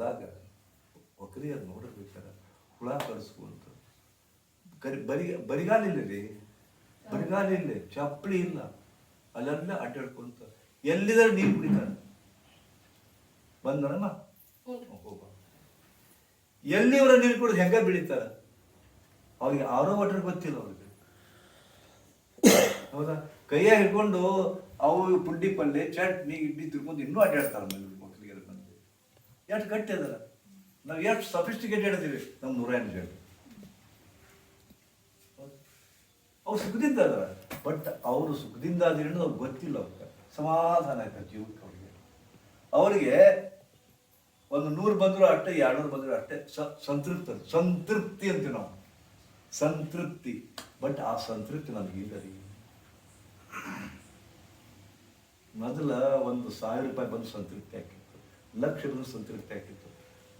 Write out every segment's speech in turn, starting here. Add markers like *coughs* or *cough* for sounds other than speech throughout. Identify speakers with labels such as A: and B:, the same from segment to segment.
A: ಹೊಲದಾಗ ಒಕ್ಕರಿಯರು ನೋಡಿರ್ಬೇಕಾರೆ ಹುಳ ಕಡಿಸ್ಕೊಂತ ಕರಿ ಬರಿ ಬರಿಗಾಲಿಲ್ಲ ರೀ ಬರಿಗಾಲಿಲ್ಲ ಚಪ್ಪಲಿ ಇಲ್ಲ. ಅಲ್ಲೆಲ್ಲ ಅಡ್ಡಾಡ್ಕೊಂತ ಎಲ್ಲಿದ್ದಾರೆ ನೀರು ಕುಡಿತಾರೆ. ಬಂದನಮ್ಮ? ಹೋಗ ಎಲ್ಲಿವರ ನೀರು ಕುಡಿದು ಹೆಂಗ ಬೆಳಿತಾರ? ಅವ್ರಿಗೆ ಆರೋ ವಾಟರ್ ಗೊತ್ತಿಲ್ಲ ಅವ್ರಿಗೆ. ಹೌದಾ? ಕೈಯಾಗ ಹಿಡ್ಕೊಂಡು ಅವು ಪುಂಡಿ ಪಲ್ಲೆ ಚಟ್ನಿ ಇಡ್ಡಿ ತಿರ್ಕೊಂಡು ಇನ್ನೂ ಅಡ್ಡಾಡ್ತಾರ ಬಂದು ಎಷ್ಟು ಗಟ್ಟಿ ಅದಲ್ಲ ನಾವು ಎಷ್ಟು ಸಫಿಸ್ಟಿಕೇಟೆಡ್ ಅದೀವಿ ನಮ್ಮ ನೂರ ಎಂಟು ಜನ. ಅವ್ರು ಸುಖದಿಂದ ಅದಾರ. ಬಟ್ ಅವರು ಸುಖದಿಂದ ಆದ್ರೆ ಅವ್ರಿಗೆ ಗೊತ್ತಿಲ್ಲ ಅವ್ರಿಗೆ. ಸಮಾಧಾನ ಆಯ್ತು ಜೀವಕ್ಕೆ ಅವ್ರಿಗೆ. ಅವರಿಗೆ ಒಂದು ನೂರು ಬಂದರೂ ಅಷ್ಟೇ, ಎರಡ್ನೂರು ಬಂದರೂ ಅಷ್ಟೇ ಸಂತೃಪ್ತ ಸಂತೃಪ್ತಿ ಅಂತೀವಿ ನಾವು. ಸಂತೃಪ್ತಿ. ಬಟ್ ಆ ಸಂತೃಪ್ತಿ ನಮಗಿಲ್ಲ ರೀ ಮೊದಲ ಒಂದು ಸಾವಿರ ರೂಪಾಯಿ ಬಂದು ಸಂತೃಪ್ತಿ ಆಕಿತ್ತು ಲಕ್ಷ ಸಂತೃಪ್ತಿ ಆಗ್ತಿತ್ತು.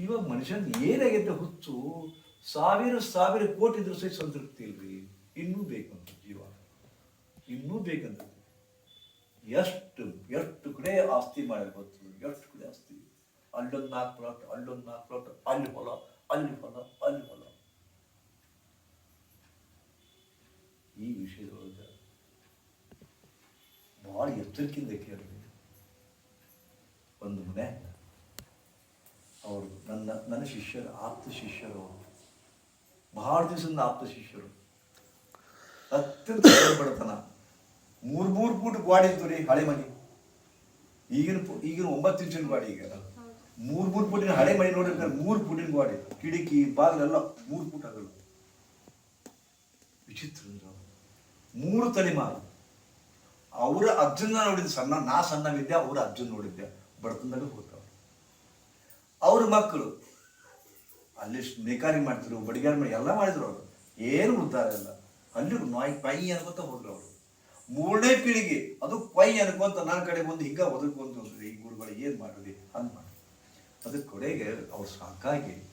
A: ಇವಾಗ ಮನುಷ್ಯನ್ ಏನಾಗೈತೆ ಹುಚ್ಚು, ಸಾವಿರ ಸಾವಿರ ಕೋಟಿ ಇದ್ರೂ ಸಹಿತ ಸಂತೃಪ್ತಿ ಇಲ್ರಿ. ಇನ್ನೂ ಬೇಕಂತ ಜೀವ. ಇನ್ನೂ ಬೇಕಂತ. ಎಷ್ಟು ಎಷ್ಟು ಕಡೆ ಆಸ್ತಿ ಗೊತ್ತು? ಎಷ್ಟು ಕಡೆ ಆಸ್ತಿ? ಅಲ್ಲೊಂದು ನಾಲ್ಕು ಪ್ಲಾಟ್, ಅಲ್ಲೊಂದು ನಾಲ್ಕು ಪ್ಲಾಟ್, ಅಲ್ಲಿ ಹೊಲ ಅಲ್ಲಿ ಹೊಲ ಅಲ್ಲಿ ಹೊಲ. ಈ ವಿಷಯದೊಳಗೆ ಭಾಳ ಎಚ್ಚರಿಕೆಯಿಂದ ಕೇಳಿ ಒಂದು ಮನೆ. ಅವರು, ನನ್ನ ನನ್ನ ಶಿಷ್ಯರು ಆಪ್ತ ಶಿಷ್ಯರು ಬಹಳ ದಿವಸದಿಂದ ಆಪ್ತ ಶಿಷ್ಯರು ಅತ್ಯಂತ ಬಡತನ ಮೂರು ಮೂರು ಫೂಟ್ ಗ್ವಾಡಿ ಇತ್ತು ರೀ ಹಳೆ ಮನೆ. ಈಗಿನ ಈಗಿನ ಒಂಬತ್ತು ಇಂಚಿನ ಗ್ವಾಡಿ ಈಗ. ಮೂರು ಮೂರು ಫೂಟಿನ ಹಳೆ ಮನೆ ನೋಡಿರ್ತಾರೆ, ಮೂರು ಫೂಟಿನ ಗ್ವಾಡಿ. ಕಿಟಕಿ ಬಾಗಿಲೆಲ್ಲ ಮೂರು ಫೂಟ್ ಆಗಲು. ವಿಚಿತ್ರ. ಮೂರು ತಲೆಮಾರು ಅವರ ಅಜ್ಜನ ನೋಡಿದ್ದೆ ಸಣ್ಣ, ನಾ ಸಣ್ಣವಿದ್ದೆ ಅವರ ಅಜ್ಜನ್ ನೋಡಿದ್ದೆ. ಬಡತನದಾಗ ಹೋಗ್ತಾವ ಅವ್ರ ಮಕ್ಕಳು. ಅಲ್ಲಿ ನೇಕಾರಿ ಮಾಡ್ತಿದ್ರು, ಬಡಿಗಾರ ಮಾಡಿ ಎಲ್ಲ ಮಾಡಿದ್ರು ಅವರು. ಏನು ಉದ್ಧಾರ ಇಲ್ಲ. ಅಲ್ಲಿ ನಾಯಿ ಪೈ ಅನ್ಕೊಂತ ಹೋದ್ರು ಅವರು. ಮೂರನೇ ಪೀಳಿಗೆ, ಅದು ಪೈ ಅನ್ಕೊಂತ ನನ್ನ ಕಡೆ ಬಂದು ಹಿಂಗ ಒದರ್ಕೊಂತ ಹೋದ್ರಿ ಈ ಗುರುಗಳು, ಏನ್ ಮಾಡ್ರಿ ಅಂದ್ ಮಾಡಿ ಅದಕ್ಕೆ ಕೊಡೆಗೆ ಅವ್ರು ಸಾಕಾಗಿ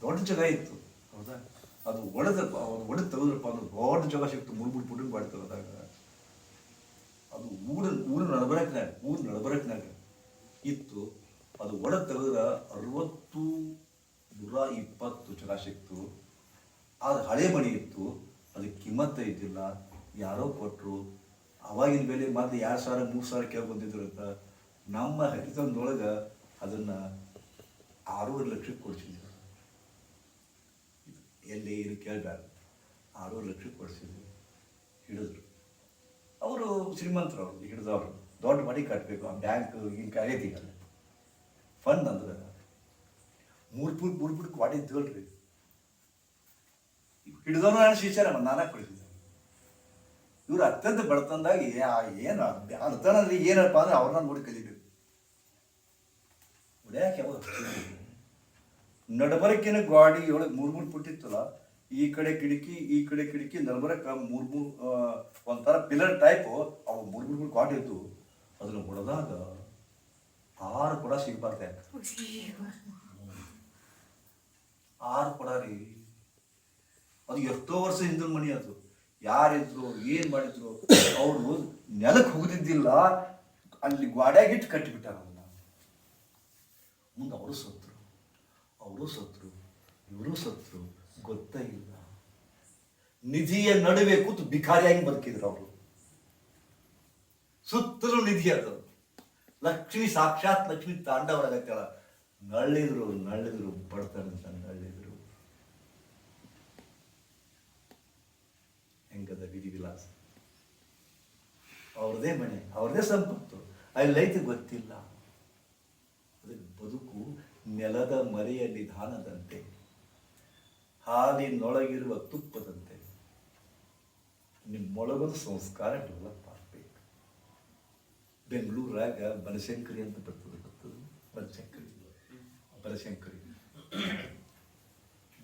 A: ದೊಡ್ಡ ಜಾಗ ಇತ್ತು. ಹೌದಾ? ಅದು ಒಡೆದಪ್ಪ ಅವ್ರು ಒಡೆದು ತೆಗೆದ್ರಪ್ಪ ಅಂದ್ರೆ ದೊಡ್ಡ ಜಗ ಸಿಕ್ತು. ಮೂರು ಮೂರು ಪುಡಿನ ಮಾಡಿ ತೆಗೆದಾಗ ಅದು ಊರ ಊರು ನಡಬರಕ್ನಾಗ ಊರು ನಡಬರಕ್ನಾಗ ಇತ್ತು. ಅದು ಒಡೆದು ತೆಗೆದ್ರ ಅರವತ್ತು ನೂರ ಇಪ್ಪತ್ತು ಚಲಾಶಕ್ತು ಸಿಕ್ತು ಹಳೆ ಮಣಿ ಇತ್ತು, ಅದಕ್ಕೆ ಕಿಮ್ಮತ್ತ ಇದ್ದಿಲ್ಲ. ಯಾರೋ ಕೊಟ್ಟರು ಅವಾಗಿನ ಬೆಲೆ ಮತ್ತೆ ಎರಡು ಸಾವಿರ, ಮೂರು ಸಾವಿರ ಕೇಳ್ಬಂದಿದ್ರು ಅಂತ ನಮ್ಮ ಹರಿತನದೊಳಗೆ ಅದನ್ನು ಆರೂವರೆ ಲಕ್ಷಕ್ಕೆ ಕೊಡಿಸಿದ್ರು. ಎಲ್ಲಿ ಏನು ಕೇಳಬಾರ್ದು ಆರೂವರೆ ಲಕ್ಷಕ್ಕೆ ಕೊಡಿಸಿದ್ರು. ಹಿಡಿದ್ರು. ಅವರು ಶ್ರೀಮಂತರು ಅವರು, ಹಿಡಿದವರು. ದೊಡ್ಡ ಮಡಿ ಕಟ್ಟಬೇಕು ಆ ಬ್ಯಾಂಕ್ ಈಗ ಆಗೈತಿ ಫಂಡ್ ಅಂದ್ರೆ ಮೂರು ಫುಟ್ ಮೂರು ಕ್ವಾಡಿ ಇದ್ದಲ್ರಿ ಹಿಡಿದವ್ರು ನಾನು ಶಿಷ್ಯರ ನಾನೇ ಕೊಡಿಸಿದ್ದೆ ಇವ್ರು ಅತ್ಯಂತ ಬಡತನದಾಗಿ ಏನು ಅರ್ಥನಲ್ಲಿ ಏನಪ್ಪ ಅಂದ್ರೆ ಅವ್ರನ್ನ ನೋಡಿ ಕಲಿಬೇಕು. ಹೊಡ್ಯಾಕೆ ಯಾವಾಗ ನಡಬರಕಿನ ಗಾಡಿ ಒಳಗೆ ಮೂರು ಮೂರು ಪುಟ್ಟಿತ್ತಲ್ಲ ಈ ಕಡೆ ಕಿಟಕಿ, ಈ ಕಡೆ ಕಿಟಕಿ, ನಡಬರಕ ಮೂರು ಮೂರು ಒಂಥರ ಪಿಲ್ಲರ್ ಟೈಪ್ ಅವು ಮೂರು ಮೂರು ಗ್ವಾಡಿ ಇತ್ತು ಅದನ್ನ ಹೊಡೆದಾಗ ಆರು ಕೊಡ ಸಿಗ್ಬಾರ್ದೆ ಆರು ಕೊಡ ರೀ. ಅದು ಎಷ್ಟೋ ವರ್ಷ ಹಿಂದಿನ ಮನಿ ಅದು. ಯಾರಿದ್ರು, ಏನ್ ಮಾಡಿದ್ರು, ಅವರು ನೆಲಕ್ಕೆ ಹೋಗದಿದ್ದಿಲ್ಲ, ಅಲ್ಲಿ ಗ್ವಾಡ್ಯಾಗಿಟ್ಟು ಕಟ್ಟಿಬಿಟ್ಟಾರ ಅದನ್ನ ಮುಂದೆ ಅವರು ಸತ್ರು. ಅವರು ಸತ್ರು. ಇವರು ಸತ್ರು. ಗೊತ್ತೇ ಇಲ್ಲ. ನಿಧಿಯ ನಡುವೆ ಕೂತು ಭಿಕಾರಿಯಾಗಿ ಬದುಕಿದ್ರು ಅವರು. ಸುತ್ತಲೂ ನಿಧಿ ಅದು. ಲಕ್ಷ್ಮಿ ಸಾಕ್ಷಾತ್ ಲಕ್ಷ್ಮಿ ತಾಂಡವರಾಗತ್ತಳ ನಳ್ಳಿದ್ರು ನಳ್ಳಿದ್ರು ಬಡ್ತಾರಂತ ನಳ್ಳಿದ್ರು. ಹೆಂಗದ ವಿಧಿ ವಿಲಾಸ. ಅವ್ರದೇ ಮನೆ, ಅವ್ರದೇ ಸಂಪತ್ತು. ಅಲ್ಲಿ ಐತಿ ಗೊತ್ತಿಲ್ಲ. ಅದಕ್ಕೆ ಬದುಕು ನೆಲದ ಮರೆಯ ನಿಧಾನದಂತೆ. ಹಾಲಿನೊಳಗಿರುವ ತುಪ್ಪದಂತೆ. ನಿಮ್ಮೊಳಗೊಂದು ಸಂಸ್ಕಾರ ಡೆವಲಪ್ ಬೆಂಗಳೂರಾಗ ಬನಶಂಕರಿ ಅಂತ ಬರ್ತದೆ ಬರ್ತದೆ ಬನಶಂಕರಿ ಬನಶಂಕರಿ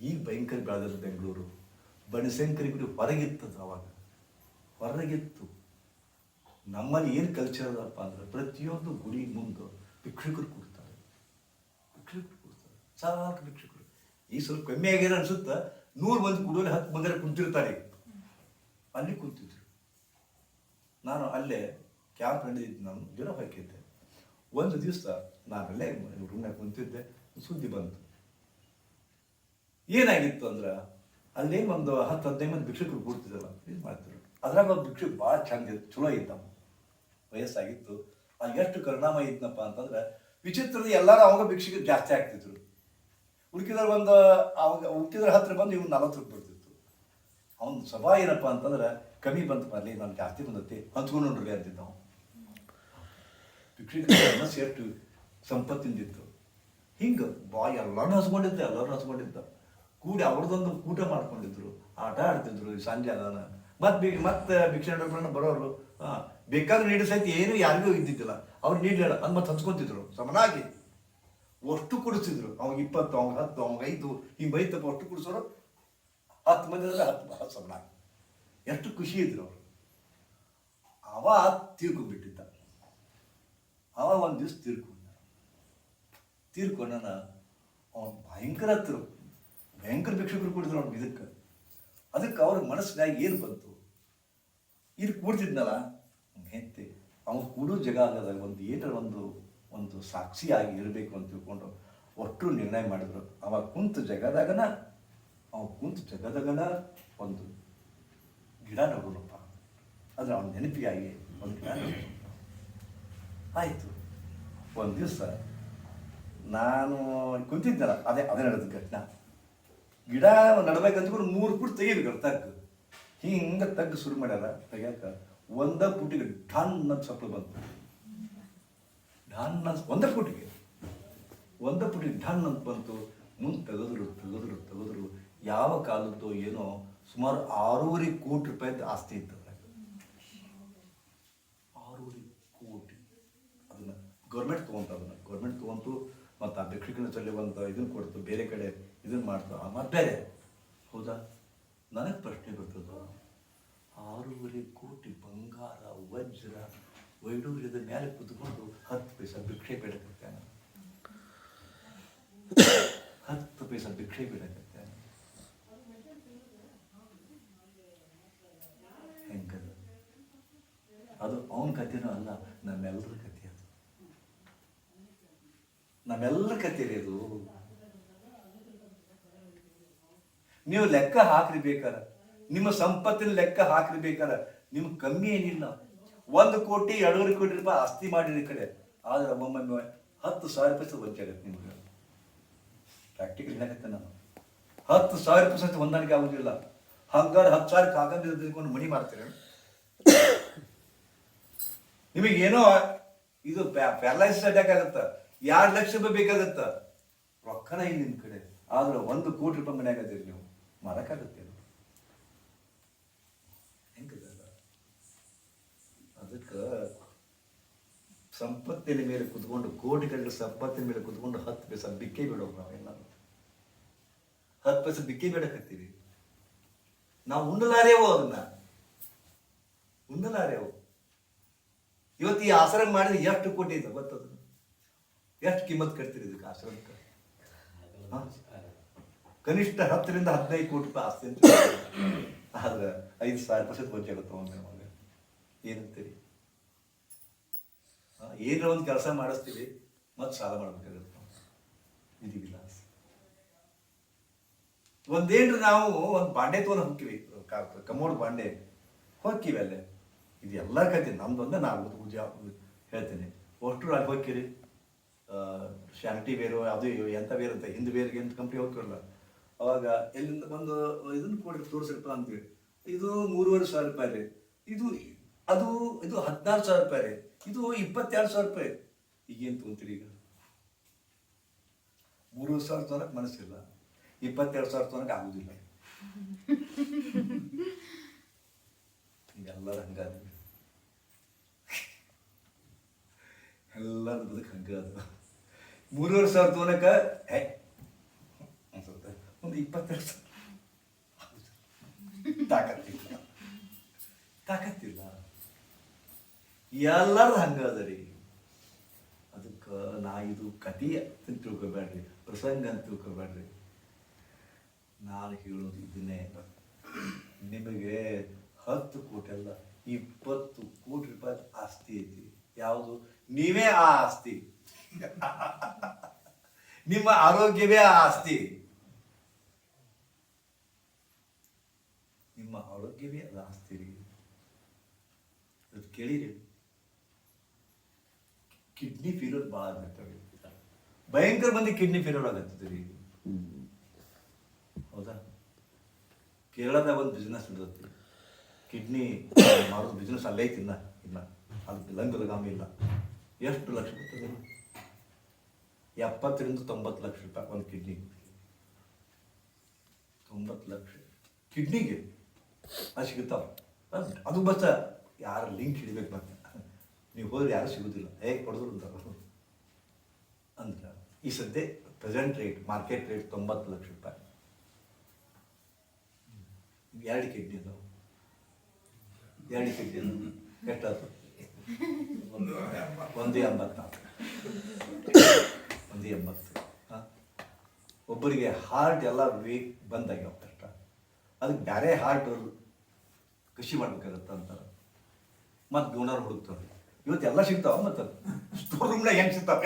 A: ಈಗ ಭಯಂಕರ ಬೆಳೆದ ಬೆಂಗಳೂರು. ಬನಶಂಕರಿ ಗುಡಿ ಹೊರಗಿತ್ತದ ಅವಾಗ. ಹೊರಗಿತ್ತು. ನಮ್ಮಲ್ಲಿ ಏನು ಕಲ್ಚರ್ ಅದಪ್ಪ ಅಂದ್ರೆ ಪ್ರತಿಯೊಂದು ಗುಡಿ ಮುಂದೆ ಭಿಕ್ಷುಕರು ಕೊಡ್ತಾರೆ ಭಿಕ್ಷುಕರು ಕೊಡ್ತಾರೆ ಸಾಕು ಭಿಕ್ಷುಕರು. ಈ ಸ್ವಲ್ಪ ಕಮ್ಮಿ ಆಗ್ಯಾರ ಅನ್ಸುತ್ತ? ನೂರು ಮಂದಿ ಕುಡಿಯೋಲಿ ಹತ್ತು ಮಂದಿ ಕುಂತಿರ್ತಾರೆ. ಅಲ್ಲಿ ಕುಂತಿದ್ರು. ನಾನು ಅಲ್ಲೇ ಕ್ಯಾಂಪ್ ನಡೆದಿದ್ದು ನಾನು ದಿನ ಹಾಕಿದ್ದೆ ಒಂದು ದಿವಸ ನಾನು ಅಲ್ಲೇ ರೂಮ್ನಾಗ ಕುಂತಿದ್ದೆ, ಸುದ್ದಿ ಬಂತು. ಏನಾಗಿತ್ತು ಅಂದ್ರೆ, ಅಲ್ಲೇ ಒಂದು ಹತ್ತು ಹದಿನೈದು ಮಂದಿ ಭಿಕ್ಷಕರು ಕೂಡ್ತಿದ್ದಲ್ಲ ಇದು ಮಾಡ್ತಿದ್ರು. ಅದ್ರಾಗ ಒಂದು ಭಿಕ್ಷುಕ್ ಭಾಳ ಚಂದ ಇತ್ತು, ಚಲೋ ಇದ್ದವ ವಯಸ್ಸಾಗಿತ್ತು. ಅಲ್ಲಿ ಎಷ್ಟು ಕರುಣಾಮ ಇದ್ನಪ್ಪ ಅಂತಂದ್ರೆ ವಿಚಿತ್ರದ ಎಲ್ಲರೂ ಅವಾಗ ಭಿಕ್ಷೆಗೆ ಜಾಸ್ತಿ ಆಗ್ತಿದ್ರು. ಹುಡುಕಿದ್ರೆ ಒಂದು, ಅವಾಗ ಉಳ್ಕಿದ್ರ ಹತ್ರ ಬಂದು ಇವ್ನು ನಲವತ್ತು ರೂಪಾಯಿ ಬರ್ತಿತ್ತು. ಅವನ ಸ್ವಭಾವ ಏನಪ್ಪ ಅಂತಂದ್ರೆ, ಕಮ್ಮಿ ಬಂತು ಅಲ್ಲಿ ನಾನು ಜಾಸ್ತಿ ಬಂದತಿ ಹಂಚ್ಕೊಂಡು ನೋಡ್ರಿ ಅಂತಿದ್ದ ನಾವು ಭಿಕ್ಷುಕರನ್ನ ಸೇರ್ತು. ಸಂಪತ್ತಿಂದಿತ್ತು. ಹಿಂಗೆ ಬಾ ಎಲ್ಲರೂ ಹಸ್ಕೊಂಡಿದ್ದ ಎಲ್ಲರೂ ಹಸ್ಕೊಂಡಿದ್ದ. ಕೂಡಿ ಅವ್ರದ್ದೊಂದು ಊಟ ಮಾಡ್ಕೊಂಡಿದ್ರು. ಆಟ ಆಡ್ತಿದ್ರು ಸಂಜೆ ಅದಾನ. ಮತ್ತೆ ಬಿ ಮತ್ತೆ ಭಿಕ್ಷಣ ಬರೋರು ಹಾಂ ಬೇಕಾದ್ರೆ ನೀಡೋ ಸಹಿತ ಏನು ಯಾರಿಗೂ ಇದ್ದಿದ್ದಿಲ್ಲ. ಅವ್ರು ನೀಡಲಿಲ್ಲ ಅದು ಮತ್ತೆ ಹಂಚ್ಕೊತಿದ್ರು. ಸಮನಾಗಿ. ಅಷ್ಟು ಕುಡಿಸಿದ್ರು. ಅವಾಗ ಇಪ್ಪತ್ತು, ಅವಾಗ ಹತ್ತು, ಅವಾಗ ಐದು ಹಿಂಗೆ ಬೈತಪ್ಪ ಅಷ್ಟು ಕುಡಿಸೋರು, ಹತ್ತು ಮಂದಿ ಅಂದ್ರೆ ಹತ್ತು ಸಮನಾಗಿ. ಎಷ್ಟು ಖುಷಿ ಇದ್ರು ಅವರು. ಅವ ತೀರ್ಕೊಂಡ್ಬಿಟ್ಟಿದ್ದ ಅವ ಒಂದು ದಿವ್ಸ ತೀರ್ಕೊಂಡ. ತೀರ್ಕೊಂಡನ ಅವನು ಭಯಂಕರ ಹತ್ರ ಭಯಂಕರ ಭಿಕ್ಷಕರು ಕೂಡಿದ್ರು ಅವ್ನು ಇದಕ್ಕೆ. ಅದಕ್ಕೆ ಅವ್ರ ಮನಸ್ಸಿನಾಗ ಏನು ಬಂತು? ಇಲ್ಲಿ ಕೂಡ್ತಿದ್ನಲ್ಲ ಹೆಂತೆ ಅವನು ಕೂಡೋ ಜಾಗದಾಗ ಒಂದು ಏನಾರ ಒಂದು ಒಂದು ಸಾಕ್ಷಿಯಾಗಿ ಇರಬೇಕು ಅಂತ ತಿಳ್ಕೊಂಡು ಒಟ್ಟು ನಿರ್ಣಯ ಮಾಡಿದ್ರು. ಅವ ಕುಂತ ಜಗದಾಗನ, ಅವ ಕುಂತ ಜಗದಾಗನ ಒಂದು ಗಿಡ ನೋಡೋಣಪ್ಪ ಅದು ಅವನ ನೆನಪಿಗಾಗಿ ಒಂದು ಗಿಡ ನೆಡೋಣ. ಆಯಿತು. ಒಂದು ದಿವಸ ನಾನು ಕುಂತಿದ್ದಲ್ಲ, ಅದೇ ಅದೇ ನಡೆದ ಘಟನಾ. ಗಿಡ ನಡಬೇಕಂತ ಮೂರು ಫುಟ್ ತೆಗಿಬೇಕು ತಗ್ಗು. ಹಿಂಗೆ ತಗ್ಗು ಶುರು ಮಾಡ್ಯಾರ, ತೆಗಿಯಾಕ ಒಂದ ಪುಟಿಗೆ ಢನ್ ಅಂತ ಬಂತು. ಢಾನ್ ಒಂದ ಪುಟಿಗೆ. ಒಂದ ಪುಟಿಗೆ ಢನ್ ಅಂತ ಬಂತು. ಮುಂದೆ ತೆಗೆದ್ರು ತೆಗೆದ್ರು ತೆಗೆದ್ರು. ಯಾವ ಕಾಲದ್ದು ಏನೋ ಸುಮಾರು ಆರೂವರೆ ಕೋಟಿ ರೂಪಾಯಿ ಆಸ್ತಿ ಇತ್ತು ಅದ್ರಾಗ ಆರೂವರೆ ಕೋಟಿ ಅದನ್ನ ಗೌರ್ಮೆಂಟ್ ತೊಗೊಂತ ಅದನ್ನ. ಗೌರ್ಮೆಂಟ್ ತೊಗೊಂತು ಮತ್ತು ಆ ಭಿಕ್ಷುಕನ ಚಲ್ಲಿ ಒಂದು ಇದನ್ನ ಕೊಡ್ತು, ಬೇರೆ ಕಡೆ ಇದನ್ನು ಮಾಡ್ತು, ಆ ಮತ್ತು ಬೇರೆ. ಹೌದಾ? ನನಗೆ ಪ್ರಶ್ನೆ ಬರ್ತದ, ಆರೂವರೆ ಕೋಟಿ ಬಂಗಾರ, ವಜ್ರ, ವೈಡೂರ್ಯದ ಮೇಲೆ ಕುತ್ಕೊಂಡು ಹತ್ತು ಪೈಸಾ ಭಿಕ್ಷೆ ಬೇಡಕತ್ತೇನೆ? ಹತ್ತು ಪೈಸಾ ಭಿಕ್ಷೆ ಬೇಡಕತ್ತೇನೆ? ಹೆಂಗದ? ಅದು ಅವನ ಕಥೆನೂ ಅಲ್ಲ ನಮ್ಮೆಲ್ಲರ ನಮ್ಮೆಲ್ಲರ ಕಥೆ ರೀ ನೀವು ಲೆಕ್ಕ ಹಾಕ್ರಿ ಬೇಕಾರ ನಿಮ್ಮ ಸಂಪತ್ತಿನ ಲೆಕ್ಕ ಹಾಕ್ರಿ ಬೇಕಾರ ನಿಮ್ಗೆ ಕಮ್ಮಿ ಏನಿಲ್ಲ. ಒಂದು ಕೋಟಿ, ಎರಡೂವರೆ ಕೋಟಿ ರೂಪಾಯಿ ಆಸ್ತಿ ಮಾಡಿರಿ ಕಡೆ. ಆದ್ರೆ ಒಮ್ಮೊಮ್ಮೆ ಹತ್ತು ಸಾವಿರ ರೂಪಾಯಿ ವಂಚೆ ಆಗತ್ತೆ ನಿಮ್ಗೆ. ಪ್ರಾಕ್ಟಿಕಲ್ ಏನಾಗತ್ತೆ ನಾನು. ಹತ್ತು ಸಾವಿರ ರೂಪಾಯಿ ಸಹಿತ ಹೊಂದಾಣಿಕೆ ಆಗುದಿಲ್ಲ. ಹಂಗಾರೆ ಹತ್ತು ಸಾವಿರ ತಿಳ್ಕೊಂಡು ಮನಿ ಮಾಡ್ತೀರ? ನಿಮಗೇನೋ ಇದು ಪ್ಯಾರಲೈಸಿಸ್ ಅಟ್ಯಾಕ್ ಆಗತ್ತ. ಎರಡು ಲಕ್ಷ ರೂಪಾಯಿ ಬೇಕಾಗತ್ತ? ರೊಕ್ಕನ ಇಲ್ಲಿ ನಿಮ್ ಕಡೆ. ಆದ್ರೆ ಒಂದು ಕೋಟಿ ರೂಪಾಯಿ ಮನೆ ಆಗತ್ತೀರಿ ನೀವು. ಹೆಂಗದ ಅದಕ್ಕೆ ಸಂಪತ್ತಿನ ಮೇಲೆ ಕುತ್ಕೊಂಡು ಕೋಟಿ ಕಡೆ ಸಂಪತ್ತಿನ ಮೇಲೆ ಕುತ್ಕೊಂಡು ಹತ್ತು ಪೈಸೆ ಬಿಕ್ಕೆ ನಾವು ನಾವೆಲ್ಲ ಹತ್ತು ಪೈಸೆ ಬಿಕ್ಕೆ ಬೇಡಕತ್ತೀವಿ ನಾವು ಉಂಡಲಾರೇವೋ ಅದನ್ನ? ಉಂಡಲಾರೇವೋ ಇವತ್ತು ಈ ಆಸರ ಮಾಡಿದ್ರೆ ಎಷ್ಟು ಕೋಟಿ ಇದೆ ಗೊತ್ತದ? ಎಷ್ಟು ಕಿಮ್ಮತ್ ಕಟ್ತೀರಿ ಇದಕ್ಕೆ ಆಶ್ರಮಕ್ಕೆ? ಕನಿಷ್ಠ ಹತ್ತರಿಂದ ಹದಿನೈದು ಕೋಟಿ ರೂಪಾಯಿ ಆಸ್ತಿ ಅಂತ ಆದ್ರೆ ಐದು ಸಾವಿರ ಪರ್ಸೆಂಟ್ ವಂಚೆ ಆಗುತ್ತೆ ಒಮ್ಮೆ ನಮಗೆ ಏನಂತೀರಿ? ಏನೋ ಒಂದು ಕೆಲಸ ಮಾಡಿಸ್ತೀವಿ. ಮತ್ತೆ ಸಾಲ ಮಾಡ್ಬೇಕಾಗುತ್ತೆ. ವಿಧಿ ವಿಲಾಸ ನಾವು ಒಂದು ಬಾಂಡೆ ತೊಗೊಂಡು ಹೋಗ್ತೀವಿ ಕಮೋಡ್ ಬಾಂಡೆ. ಹೋಗ್ತೀವಿ ಅಲ್ಲೇ ಇದು ಎಲ್ಲ ಕತೆ ನಮ್ದೊಂದೇ ನಾವು ಪೂಜೆ ಹೇಳ್ತೀನಿ. ಅಷ್ಟು ಅಲ್ಲಿ ಹೋಗ್ತೀರಿ ಶಾಂಟಿ ಬೇರು, ಅದು ಎಂಥ ಬೇರೆ ಅಂತ ಹಿಂದೆ ಬೇರೆ ಎಂತ ಕಂಪ್ನಿ ಹೋಗ್ತಿರಲ್ಲ? ಅವಾಗ ಎಲ್ಲಿಂದ ಬಂದು, ಇದನ್ನ ಕೊಡ್ರಿ, ತೋರಿಸಿರಪ್ಪ ಅಂತೀವಿ ಇದು ಮೂರುವರೆ ಸಾವಿರ ರೂಪಾಯಿ ರೀ. ಇದು, ಅದು, ಇದು ಹದಿನಾರು ಸಾವಿರ ರೂಪಾಯಿ ರೀ. ಇದು ಇಪ್ಪತ್ತೆರಡು ಸಾವಿರ ರೂಪಾಯಿ. ಈಗೇನು ತಗೊಂತೀರಿ ಈಗ? ಮೂರುವರೆ ಸಾವಿರ ತೊಗೊಳಕ್ ಮನಸ್ಸಿಲ್ಲ. ಇಪ್ಪತ್ತೆರಡು ಸಾವಿರ ತೊಗೊಳಕ್ ಆಗುದಿಲ್ಲ. ಎಲ್ಲರೂ ಹಂಗಾದ್ರಿ. ಎಲ್ಲರ ಬದುಕು ಹಂಗಾದ್ರು. ಮೂರುವರೆ ಸಾವಿರ ತೊಗೊಳಕ ಹೇ. ಅನ್ಸುತ್ತೆ. ಒಂದು ಇಪ್ಪತ್ತೆರಡು ಸಾವಿರ. ತಾಕತ್ತಿಲ್ಲ. ತಾಕತ್ತಿಲ್ಲ. ಎಲ್ಲರೂ ಹಂಗ ಅದ ರೀ. ಅದಕ್ಕೆ ನಾ ಇದು ಕತಿ ಅಂತ ತಿಳ್ಕೊಬೇಡ್ರಿ. ಪ್ರಸಂಗ ಅಂತ ತಿಳ್ಕೊಬೇಡ್ರಿ. ನಾನು ಹೇಳೋದು ಇದನ್ನೇ. ನಿಮಗೆ ಹತ್ತು ಕೋಟಿ ಅಲ್ಲ, ಇಪ್ಪತ್ತು ಕೋಟಿ ರೂಪಾಯಿ ಆಸ್ತಿ ಐತಿ. ಯಾವುದು? ನೀವೇ ಆ ಆಸ್ತಿ. ನಿಮ್ಮ ಆರೋಗ್ಯವೇ ಆ ಆಸ್ತಿ. ನಿಮ್ಮ ಆರೋಗ್ಯವೇ ಅದು ಆಸ್ತಿ ಅದು ಕೇಳಿರಿ. ಕಿಡ್ನಿ ಫೇಲ್ಯೂರ್ ಭಾಳ ಆಗತ್ತೆ ಭಯಂಕರ ಮಂದಿ ಕಿಡ್ನಿ ಫೇಲ್ಯೂರ್ ಆಗತ್ತದ ರೀ. ಹೌದಾ? ಕೇರಳದಾಗ ಒಂದು ಬಿಸ್ನೆಸ್ ನಡೆದೈತಿ. ಕಿಡ್ನಿ ಮಾಡೋದು ಬಿಸ್ನೆಸ್ ಅಲ್ಲೇ ಐತಿ ಇನ್ನ. ಇನ್ನ. ಅದು ಲಂಗಲಗಾಮಿ ಇಲ್ಲ. ಎಷ್ಟು ಲಕ್ಷ ಬರ್ತದೆ? ಎಪ್ಪತ್ತರಿಂದ ತೊಂಬತ್ತು ಲಕ್ಷ ರೂಪಾಯಿ ಒಂದು ಕಿಡ್ನಿ ತೊಂಬತ್ತು ಲಕ್ಷ. ಕಿಡ್ನಿಗೆ ಅದು ಸಿಗುತ್ತಾವ ಅದು ಬಸ್ ಯಾರ ಲಿಂಕ್ ಹಿಡಿಬೇಕು ಮತ್ತೆ? ನೀವು ಹೋದ್ರೆ ಯಾರು ಸಿಗುದಿಲ್ಲ. ಹೇಗೆ ಕೊಡಿದ್ರು ಅಂತ. ಅಂದ್ರೆ ಈ ಸದ್ಯ ಪ್ರೆಸೆಂಟ್ ರೇಟ್ ಮಾರ್ಕೆಟ್ ರೇಟ್ ತೊಂಬತ್ತು ಲಕ್ಷ ರೂಪಾಯಿ. ಎರಡು ಕಿಡ್ನಿ ಅದಾವ. ಎರಡು ಕಿಡ್ನಿ ಅದಾವ. ಒಂದು ಎಂಬತ್ನಾಲ್ಕು ಒಂದು ಎಂಬತ್ತು ಒಬ್ಬರಿಗೆ ಹಾರ್ಟ್ ಎಲ್ಲ ವೀಕ್ ಬಂದಾಗ್ಯಾವ ಕಷ್ಟ ಅದಕ್ಕೆ ಬೇರೆ ಹಾರ್ಟ್ ಕೃಷಿ ಮಾಡ್ಬೇಕಾಗತ್ತೆ ಅಂತಾರೆ. ಮತ್ತು ಡೋನರ್ ಹುಡುಕ್ತಾರೆ. ಇವತ್ತೆಲ್ಲ ಸಿಗ್ತಾವ ಮತ್ತು? ಸ್ಟೋರ್ ರೂಮ್ನಾಗ ಹೆಂಗೆ ಸಿಗ್ತಾವ?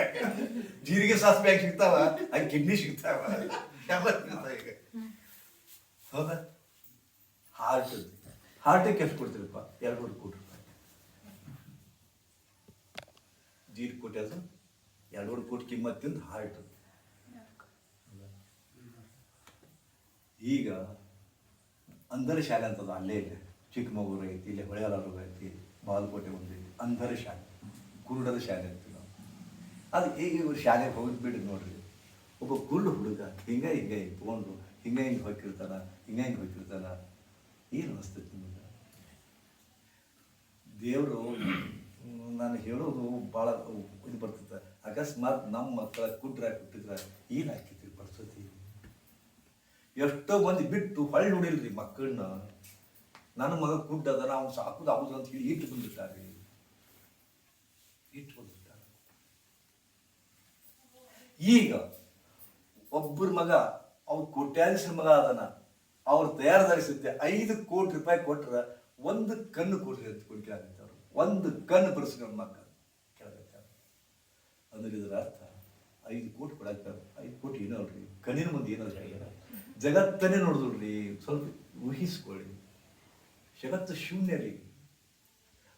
A: ಜೀರಿಗೆ ಸಾಸಿವೆ ಹೆಂಗೆ ಸಿಗ್ತಾವ? ಹಂಗೆ ಕಿಡ್ನಿ ಸಿಗ್ತಾವ? ಎಲ್ಲ ಹೌದಾ? ಹಾರ್ಟ್ ಹಾರ್ಟಿಗೆ ಎಷ್ಟು ಕೊಡ್ತೀರಪ್ಪ? ಎರಡು ಕೋಟಿ ಕೋಟಿ ಅದು ಎರಡೂವರೆ ಕೋಟಿ ಕಿಮ್ಮತ್ತಿಂದ ಹಾರ್ಟ್. ಈಗ ಅಂಧರ ಶಾಲೆ ಅಂತದ ಅಲ್ಲೇ ಇದೆ ಚಿಕ್ಕಮಗಳೂರು ಐತಿ, ಇಲ್ಲಿ ಹೊಳೆಗಾಲೂರು ಐತಿ, ಬಾಗಲಕೋಟೆ ಒಂದು ಐತಿ. ಅಂಧರ ಶಾಲೆ ಕುರುಡದ ಶಾಲೆ ಅಂತ ನಾವು. ಅದು ಈಗ ಇವ್ರು ಶಾಲೆಗೆ ಹೋಗಿ ಬಿಡಿ ನೋಡ್ರಿ, ಒಬ್ಬ ಕುರುಡು ಹುಡುಗ ಹಿಂಗ ಹಿಂಗೆ ಇಟ್ಕೊಂಡು, ಹಿಂಗೆ ಹಿಂಗೆ ಹೋಗಿರ್ತಾನ ಹಿಂಗೆ ಹಿಂಗೆ ಹೋಗಿರ್ತಾನ ಏನು ಅನಿಸ್ತೈತಿ ನಿಮಗೆ? ದೇವರು ನಾನು ಹೇಳೋದು ಭಾಳ ಇದು ಬರ್ತಿತ್ತು ಅಕಸ್ಮಾತ್ ನಮ್ಮ ಮಕ್ಕಳ ಕುಟ್ರ ಕುಟ್ಟಿದ್ರ ಏನು ಹಾಕಿದ್ರಿ ಪರಿಸ್ಥಿತಿ? ಎಷ್ಟೋ ಮಂದಿ ಬಿಟ್ಟು ಹೊಳ್ಳಿ ನೋಡಿಲ್ರಿ ಮಕ್ಕಳನ್ನ ನನ್ನ ಮಗ ಕುಡ್ಡ ಅದ ಅವ್ನು ಸಾಕುದು ಆಗುದು ಅಂತ ಹೇಳಿ ಇಟ್ಟು ಬಂದಿದ್ದಾರೆ ಇಟ್ಟು ಬಂದಿದ್ದಾರೆ ಈಗ ಒಬ್ಬರ ಮಗ, ಅವ್ರ ಕೋಟ್ಯಾಧೀಶರ ಮಗ ಅದನ. ಅವ್ರು ಧರಿಸುತ್ತೆ ಐದು ಕೋಟಿ ರೂಪಾಯಿ ಕೊಟ್ರೆ ಒಂದು ಕಣ್ಣು ಕೊಡ್ರಿ ಅಂತ ಕೊಡ್ಕಾಗತ್ತವ್ರು ಒಂದು ಕಣ್ಣು ಬರ್ಸ್ಕೊಂಡು ಮಕ್ಕ ಕೇಳಕತ್ತಾರ ಅಂದ್ರೆ ಇದರ ಅರ್ಥ ಐದು ಕೋಟಿ ಕೊಡಕ್ಕ ಐದು ಕೋಟಿ ಏನೋ ಅಲ್ರಿ ಕಣ್ಣಿನ ಮುಂದೆ ಏನೋ ಆಗ್ಯಾರ ಜಗತ್ತನ್ನೇ ನೋಡಿದ್ರಿ ಸ್ವಲ್ಪ ಊಹಿಸ್ಕೊಳ್ಳಿ. ಜಗತ್ತು ಶೂನ್ಯ ರೀ.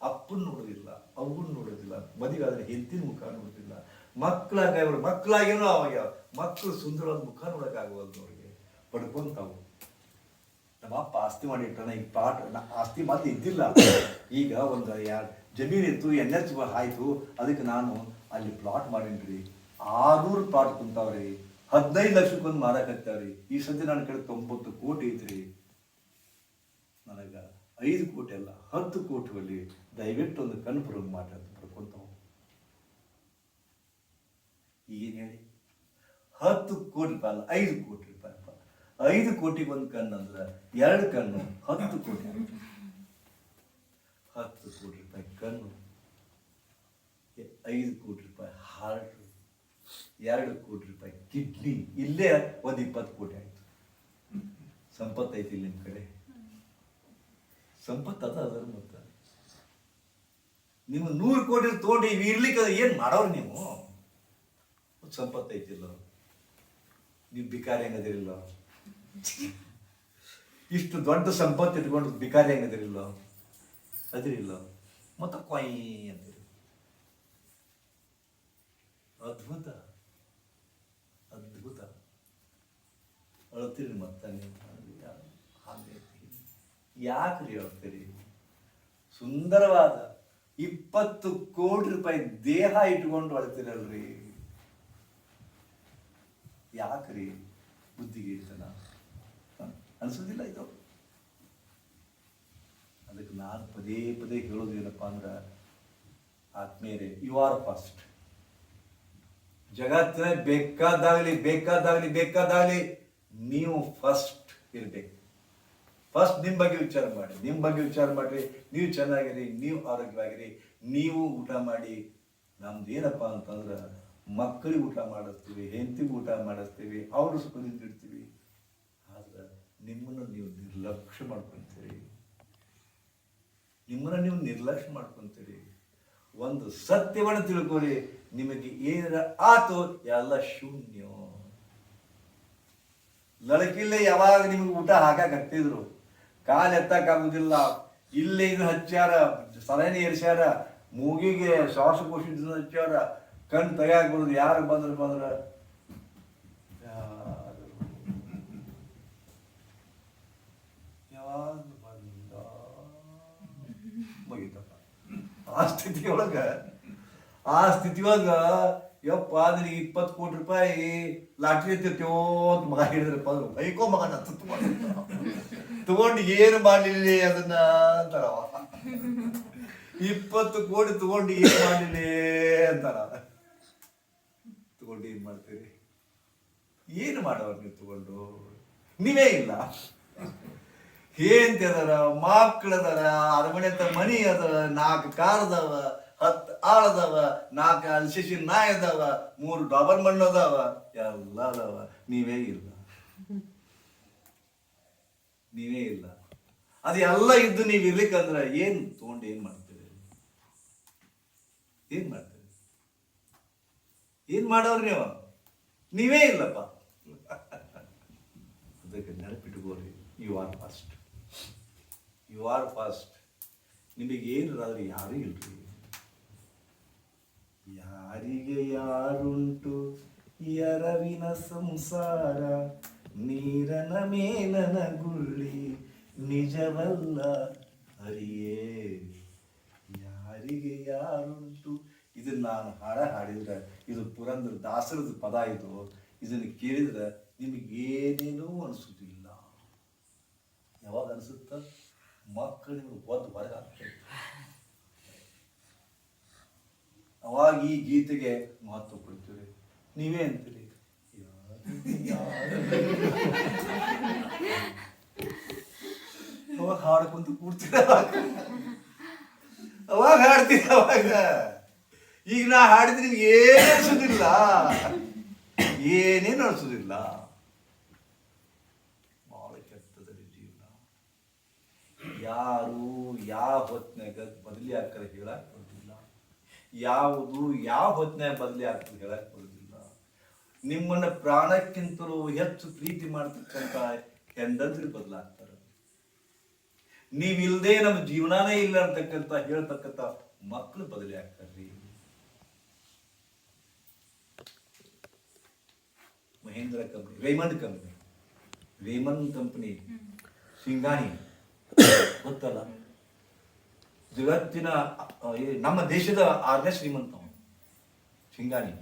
A: ಅಪ್ಪನ್ ನೋಡೋದಿಲ್ಲ ಅವ್ವನ್ನ ನೋಡೋದಿಲ್ಲ ಮದುವೆ ಆದ್ರೆ ಹೆಂಡತಿನ ಮುಖ ನೋಡೋದಿಲ್ಲ. ಮಕ್ಕಳಾಗ ಅವ್ರ ಮಕ್ಕಳಾಗೇನೋ ಅವಾಗ ಮಕ್ಕಳು ಸುಂದರವಾದ ಮುಖ ನೋಡೋಕ್ಕಾಗವಲ್ದು ಅವ್ರಿಗೆ. ಪಡ್ಕೊಂತಾವು. ನಮ್ಮ ಅಪ್ಪ ಆಸ್ತಿ ಮಾಡಿಟ್ಟಾನ ಈಗ ಪಾಟ್ ಆಸ್ತಿ ಮತ್ತೆ ಇದ್ದಿಲ್ಲ. *coughs* ಈಗ ಒಂದು ಎರಡು ಜಮೀನು ಇತ್ತು ಎನ್ ಎಚ್ ಆಯ್ತು ಅದಕ್ಕೆ ನಾನು ಅಲ್ಲಿ ಪ್ಲಾಟ್ ಮಾಡೀನಿ ಆರ್ನೂರು ಪ್ಲಾಟ್ ಕುಂತಾವ್ರಿ. ಹದಿನೈದು ಲಕ್ಷಕ್ಕೊಂದು ಮಾರಕತ್ತಾವ್ರಿ ಈ ಸದ್ಯ ನನ್ನ ಕಡೆ ತೊಂಬತ್ತು ಕೋಟಿ ಐತ್ರಿ. ನನಗೆ ಐದು ಕೋಟಿ ಅಲ್ಲ ಹತ್ತು ಕೋಟಿ ಒಲ್ಲಿ ದಯವಿಟ್ಟು ಒಂದು ಕನ್ಫರ್ಮ್ ಮಾಡಿ ಬರ್ಕೊಂತಾವು ಈಗೇನು ಹೇಳಿ? ಹತ್ತು ಕೋಟಿ ಅಲ್ಲ ಐದು ಕೋಟಿ. ಐದು ಕೋಟಿಗೆ ಒಂದು ಕಣ್ಣು ಅಂದ್ರೆ ಎರಡು ಕಣ್ಣು, ಹತ್ತು ಕೋಟಿ. ಹತ್ತು ಕೋಟಿ ರೂಪಾಯಿ ಕಣ್ಣು. ಐದು ಕೋಟಿ ರೂಪಾಯಿ ಹಾರ್ಟ್ ಎರಡು ಕೋಟಿ ರೂಪಾಯಿ ಕಿಡ್ನಿ ಇಲ್ಲೇ ಒಂದು ಇಪ್ಪತ್ತು ಕೋಟಿ ಆಯ್ತು. ಸಂಪತ್ತು ಐತಿ ನಿಮ್ಮ ಕಡೆ. ಸಂಪತ್ತು ಅದ ಅದರ ಮತ್ತ. ನೀವು ನೂರು ಕೋಟಿ ತಗೊಂಡು ಇರ್ಲಿಕ್ಕೆ ಏನು ಮಾಡೋರು ನೀವು? ಸಂಪತ್ತು ಐತಿಲ್ಲ ನೀವು ಬಿಕಾರಿ ಹೆಂಗದಿರಿಲ್ಲ ಇಷ್ಟು ದೊಡ್ಡ ಸಂಪತ್ತು ಇಟ್ಕೊಂಡು ಬಿಕಾರಿ ಹೆಂಗದಿರಿಲ್ಲ ಅದಿರಿಲ್ಲ? ಮತ್ತೆ ಕೊಯ್ ಅಂದಿರಿ. ಅದ್ಭುತ. ಅದ್ಭುತ. ಅಳ್ತೀರಿ ಮತ್ತೆ ಹಾಗೆ ಯಾಕ್ರಿ ಹೇಳ್ತೀರಿ ಸುಂದರವಾದ ಇಪ್ಪತ್ತು ಕೋಟಿ ರೂಪಾಯಿ ದೇಹ ಇಟ್ಕೊಂಡು ಅಳ್ತೀರಲ್ರಿ? ಯಾಕ್ರಿ ಬುದ್ಧಿಗೆ ಇರ್ತನ ಅನ್ಸೋದಿಲ್ಲ ಇದು. ಅದಕ್ಕೆ ನಾನು ಪದೇ ಪದೇ ಹೇಳೋದು ಏನಪ್ಪ ಅಂದ್ರೆ, ಆತ್ಮೀಯರೇ ಯು ಆರ್ ಫಸ್ಟ್ ಜಗತ್ತಿನ ಬೇಕಾದಾಗಲಿ ಬೇಕಾದಾಗಲಿ ಬೇಕಾದಾಗಲಿ ನೀವು ಫಸ್ಟ್ ಇರಬೇಕು. ಫಸ್ಟ್ ನಿಮ್ಮ ಬಗ್ಗೆ ವಿಚಾರ ಮಾಡಿ ನಿಮ್ಮ ಬಗ್ಗೆ ವಿಚಾರ ಮಾಡಿರಿ. ನೀವು ಚೆನ್ನಾಗಿರಿ, ನೀವು ಆರೋಗ್ಯವಾಗಿರಿ, ನೀವು ಊಟ ಮಾಡಿ. ನಮ್ದು ಏನಪ್ಪ ಅಂತಂದ್ರೆ, ಮಕ್ಕಳಿಗೆ ಊಟ ಮಾಡಿಸ್ತೀವಿ, ಹೆಂಡತಿಗೆ ಊಟ ಮಾಡಿಸ್ತೀವಿ, ಅವರು ಸುಖದಿಂದ ಆದ್ರೆ ನಿಮ್ಮನ್ನು ನೀವು ನಿರ್ಲಕ್ಷ್ಯ ಮಾಡ್ಕೊಂತೀರಿ. ನಿಮ್ಮನ್ನ ನೀವು ನಿರ್ಲಕ್ಷ್ಯ ಮಾಡ್ಕೊಂತೀರಿ. ಒಂದು ಸತ್ಯವನ್ನು ತಿಳ್ಕೊಳ್ಳಿ. ನಿಮಗೆ ಏನರ ಆತು ಎಲ್ಲ ಶೂನ್ಯ. ಲಳಕಿಲ್ಲೇ ಯಾವಾಗ ನಿಮಗೆ ಊಟ ಹಾಕಾಕತ್ತಿದ್ರು ಕಾಲು ಕಾಲ್ ಎತ್ತಕ್ ಇಲ್ಲೇ ಇದು ಹಚ್ಚಾರ ಸಲಹೆ ಏರ್ಸ್ಯಾರ, ಮೂಗಿಗೆ ಶ್ವಾಸಕೋಶ ಹಚ್ಚಾರ ಕಣ್ ತಯಾರ ಬರೋದು ಯಾರು ಬಂದ್ರು ಬಂದ್ರ ಯಾರು? ಯಾವಾಗ ಬಂದ ಮುಗೀತಪ್ಪ ಆ ಸ್ಥಿತಿಯೊಳಗ, ಆ ಸ್ಥಿತಿ ಒಳಗೆ ಯಪ್ಪ ನಿನಗೆ ಇಪ್ಪತ್ತು ಕೋಟಿ ರೂಪಾಯಿ ಲಾಟ್ರಿ ಎತ್ತಿರ್ತೇವೋ ಅಂತ ಮಗ ಹಿಡಿದ್ರಪ್ಪ ಅಂದ್ರೆ ಬೈಕೋ ಮಗನ ತಗೊಂಡು ಏನು ಮಾಡಲಿಲ್ಲ ಅದನ್ನ ಅಂತಾರವ. ಇಪ್ಪತ್ತು ಕೋಟಿ ತಗೊಂಡು ಏನು ಮಾಡಲಿಲ್ಲ ಅಂತಾರ. ತಗೊಂಡು ಏನು ಮಾಡ್ತೀರಿ? ಏನು ಮಾಡೋರು ನೀವು ತಗೊಂಡು? ನೀವೇ ಇಲ್ಲ. ಹೆಂಡತಿ ಅದಾರ ಮಕ್ಕಳದಾರ ಅರಮನೆ ಮನಿ ಅದ ನಾಲ್ಕು ಕಾರ್ ಅದಾವ ಹತ್ತು ಆಳದವ, ನಾಲ್ಕು ಅಲ್ಸಿಸಿ ನಾಯಿ ಅದಾವ ಮೂರು ಡಾಬರ್ ಮಣ್ಣು ಅದಾವ ಎಲ್ಲ ಅದಾವ ನೀವೇ ಇಲ್ಲ. ನೀವೇ ಇಲ್ಲ. ಅದು ಎಲ್ಲ ಇದ್ದು ನೀವು ಇರ್ಲಿಕ್ಕಂದ್ರ ಏನ್ ತಗೊಂಡು ಏನ್ ಮಾಡ್ತೀರಿ? ಏನ್ ಮಾಡ್ತೀರಿ? ಏನ್ ಮಾಡೋರು ನೀವು? ನೀವೇ ಇಲ್ಲಪ್ಪ. ಅದಕ್ಕೆ ನೆನಪಿಟ್ಕೋರಿ you are first you are first ನಿಮಗೆ ಏನಾದ್ರೆ ಯಾರೂ ಇಲ್ರಿ? ಯಾರಿಗೆ ಯಾರುಂಟು? ಎರವಿನ ಸಂಸಾರ, ನೀರನ ಮೇಲನ ಗುಳ್ಳಿ, ನಿಜವಲ್ಲ ಹರಿಯೇ ಯಾರಿಗೆ ಯಾರುಂಟು? ಇದನ್ನ ನಾನು ಹಾಡ ಹಾಡಿದ್ರೆ, ಇದು ಪುರಂದ್ರ ದಾಸರದ ಪದ ಇದು. ಇದನ್ನು ಕೇಳಿದ್ರೆ ನಿಮಗೇನೇನೂ ಅನಿಸುದಿಲ್ಲ. ಯಾವಾಗ ಅನಿಸುತ್ತ? ಮಕ್ಕಳು ಇವರು ಒದ್ದು ಹೊರಗೆ ಅವಾಗ ಈ ಗೀತೆಗೆ ಮಹತ್ವ ಕೊಡ್ತೀವಿ ನೀವೇ ಅಂತೀರಿ? ಅವಾಗ ಹಾಡ್ಕೊಂತ ಕೂಡ್ತೀರ? ಅವಾಗ ಹಾಡ್ತೀರ ಅವಾಗ? ಈಗ ನಾ ಹಾಡಿದ್ರೆ ನಿಮ್ಗೆ ಏನು ಅನ್ಸೋದಿಲ್ಲ. ಏನೇನು ಅನ್ಸೋದಿಲ್ಲ ಬಹಳ ಕೆಟ್ಟದಲ್ಲಿ ಜೀವನ ಯಾರು ಯಾವ ಹೊತ್ತಿನಾಗ ಬದಲಿ ಆಗ್ತಾರೆ ಹೇಳಕ್ ಬರುದಿಲ್ಲ. ಯಾವುದು ಯಾವ ಹೊತ್ತಿನಾಗ ಬದಲಿ ಆಗ್ತದೆ ಹೇಳಕ್ ಬರುದಿಲ್ಲ. ನಿಮ್ಮನ್ನ ಪ್ರಾಣಕ್ಕಿಂತಲೂ ಹೆಚ್ಚು ಪ್ರೀತಿ ಮಾಡ್ತಕ್ಕಂಥ ಹೆಂಡಂದ್ರಿ ಬದಲಾಗ್ತಾರೆ. ನೀವಿಲ್ಲದೆ ನಮ್ಮ ಜೀವನಾನೇ ಇಲ್ಲ ಅಂತಕ್ಕಂಥ ಹೇಳ್ತಕ್ಕಂತ ಮಕ್ಕಳು ಬದಲಿ ಆಗ್ತಾರ್ರಿ. Mahindra company Raymond company Raymond company Singhania. ಗೊತ್ತಲ್ಲ? ಜಗತ್ತಿನ ನಮ್ಮ ದೇಶದ ಆರನೇ ಶ್ರೀಮಂತ Singhania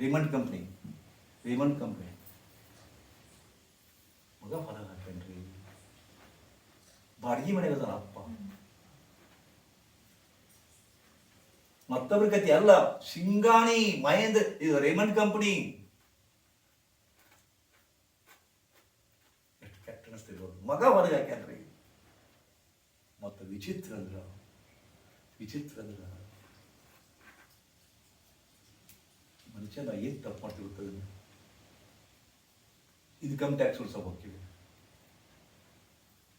A: Raymond company. Raymond company. ಮಗ ಹೊರ ಹಾಕೊಂಡ್ರಿ ಬಾಡಿಗೆ ಮನೆ ಅದಾನ ಅಪ್ಪ. ಮತ್ತೊಬ್ಬರ ಕತೆ ಅಲ್ಲ ಶಿಂಗಾಣಿ ಮಹೇಂದ್ರ, ಇದು ರೇಮಂಡ್ ಕಂಪನಿ ಎಷ್ಟು ಕೆಟ್ಟ ಅನಿಸ್ತಿದ್ರು ಅವ್ರು. ಮಗ ಹೊರಗೆ ಹಾಕ್ಯಾನ್ರಿ ಮತ್ತು ವಿಚಿತ್ರ ಅಂದ್ರ? ವಿಚಿತ್ರ ಅಂದ್ರ ಮನುಷ್ಯನ ಏನು ತಪ್ಪು ಗೊತ್ತದ ಇನ್ಕಮ್ ಟ್ಯಾಕ್ಸ್ ಉಳ್ಸೋಕೆ ಹೋಗ್ತೀವಿ.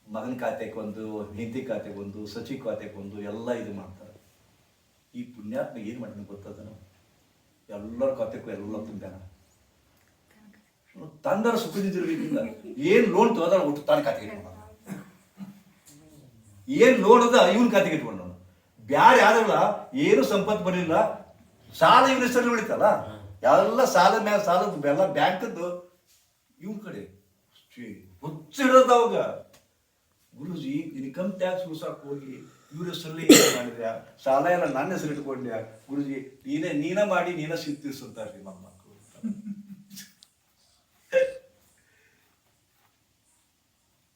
A: ಮಗನ ಖಾತೆಗೆ ಒಂದು ಹೆಂಡತಿ ಖಾತೆಗೆ ಒಂದು ಖಾತೆಗೆ ಒಂದು ಎಲ್ಲ ಇದು ಮಾಡ್ತಾರೆ. ಈ ಪುಣ್ಯಾತ್ಮ ಏನು ಮಾಡ್ತೀನಿ ಗೊತ್ತಾದ ಎಲ್ಲರ ಖಾತೆಗೂ ಎಲ್ಲ ತುಂಬ್ಯಾನ. ತಂದರ ಸುಖದಿದ್ದಿರ್ಬೇಕಿಲ್ಲ ಏನ್ ಲೋನ್ ತಗೋದಾರ ಒಟ್ಟು ತಾನು ಖಾತೆಗೆ ಇಟ್ಕೊಂಡ ಏನ್ ಲೋನ್ ಅದ ಇವನ್ ಖಾತೆಗೆ ಇಟ್ಕೊಂಡ ಬ್ಯಾರೆ ಯಾರಲ್ಲ, ಏನು ಸಂಪತ್ತು ಬರಲಿಲ್ಲ ಸಾಲ ಇವನ ಹೆಸರು ಉಳಿತಲ್ಲ. ಎಲ್ಲ ಸಾಲ ಮ್ಯಾಲ ಸಾಲ, ಎಲ್ಲ ಬ್ಯಾಂಕದ್ದು ಇವನ್ ಕಡೆ. ಹುಚ್ಚಿಡೋದು ಅವಾಗ. ಗುರುಜಿ ಇನ್ಕಮ್ ಟ್ಯಾಕ್ಸ್ ಉಳಿಸಾಕ್ ಹೋಗಿ ಇವ್ರ ಹೆಸರಲ್ಲಿ ಮಾಡಿದ್ಯಾ? ಸಾಲ ಎಲ್ಲ ನನ್ನ ಹೆಸರು ಇಟ್ಕೊಂಡ್ಯಾ ಗುರುಜಿ, ನೀನೇ, ನೀನ ಮಾಡಿ, ನೀನ ಸಿತ್ತಿರ್ಸುತ್ತಾರ್ರಿ ನಮ್ಮ ಮಕ್ಕಳು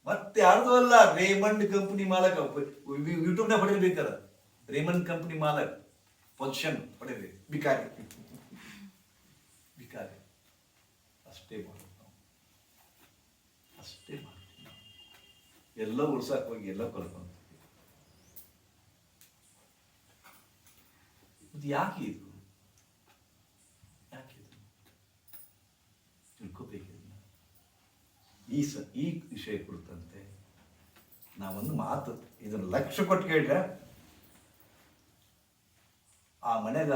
A: ಮತ್ತೆ ಯಾರ್ದು ಅಲ್ಲ, ರೇಮಂಡ್ ಕಂಪನಿ ಮಾಲಕ ಯೂಟ್ಯೂಬ್ನಾಗ ಹೊಡಿಬೇಕಲ್ಲ ರೇಮಂಡ್ ಕಂಪನಿ ಮಾಲಕ್, ಪೊಸಿಷನ್ ಹೊಡಿರಿ ಬಿಕಾರಿ ಬಿಕಾರಿ ಅಷ್ಟೇ ಮಾಡೋದು ನಾವು. ಅಷ್ಟೇ ಎಲ್ಲ ಉಳ್ಸಕ್ ಹೋಗಿ ಎಲ್ಲ ಕಳ್ಕೊಂತೀವಿ. ಇದು ಯಾಕೆ ಇದು ಯಾಕೆ ಇದು ತಿಳ್ಕೊಬೇಕು ಇದನ್ನ. ಈ ಸ, ಈ ವಿಷಯ ಕುರಿತಂತೆ ನಾವೊಂದು ಮಾತು, ಇದನ್ನು ಲಕ್ಷ ಕೊಟ್ಟು ಕೇಳಿದ್ರೆ ಆ ಮನೆಗ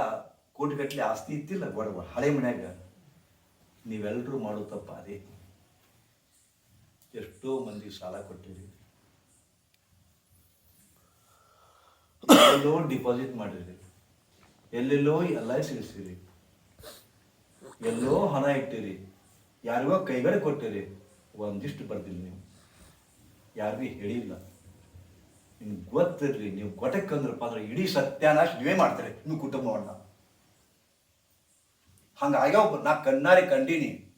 A: ಕೋಟಿಗಟ್ಟಲೆ ಆಸ್ತಿ ಇತ್ತಿಲ್ಲ ಬಡವ ಹಳೆ ಮನ್ಯಾಗ ನೀವೆಲ್ಲರೂ ಮಾಡೋ ತಪ್ಪ ಅದೇ. ಎಷ್ಟೋ ಮಂದಿ ಸಾಲ ಕೊಟ್ಟಿರಿ. ಎಲ್ಲೋ ಡಿಪಾಸಿಟ್ ಮಾಡಿರಿ. ಎಲ್ಲೆಲ್ಲೋ ಎಲ್ಲ ಸಿಗಿಸಿರಿ ಎಲ್ಲೋ ಹಣ ಇಟ್ಟಿರಿ. ಯಾರಿಗೋ ಕೈಗಡೆ ಕೊಟ್ಟಿರಿ. ಒಂದಿಷ್ಟು ಬರ್ದಿಲ್ಲ ನೀವು. ಯಾರಿಗೂ ಹೇಳಿಲ್ಲ. ನಿಮ್ಗೆ ಗೊತ್ತಿರಲಿ, ನೀವು ಕೊಟ್ಟಕ್ಕಂದ್ರಪ್ಪ ಅಂದ್ರೆ ಇಡೀ ಸತ್ಯಾನಾಶ ನೀವೇ ಮಾಡ್ತಾರೆ, ನಿಮ್ಮ ಕುಟುಂಬವನ್ನ. ಹಂಗಾಗ್ಯಾವ ನಾ ಕಣ್ಣಾರಿ ಕಂಡೀನಿ.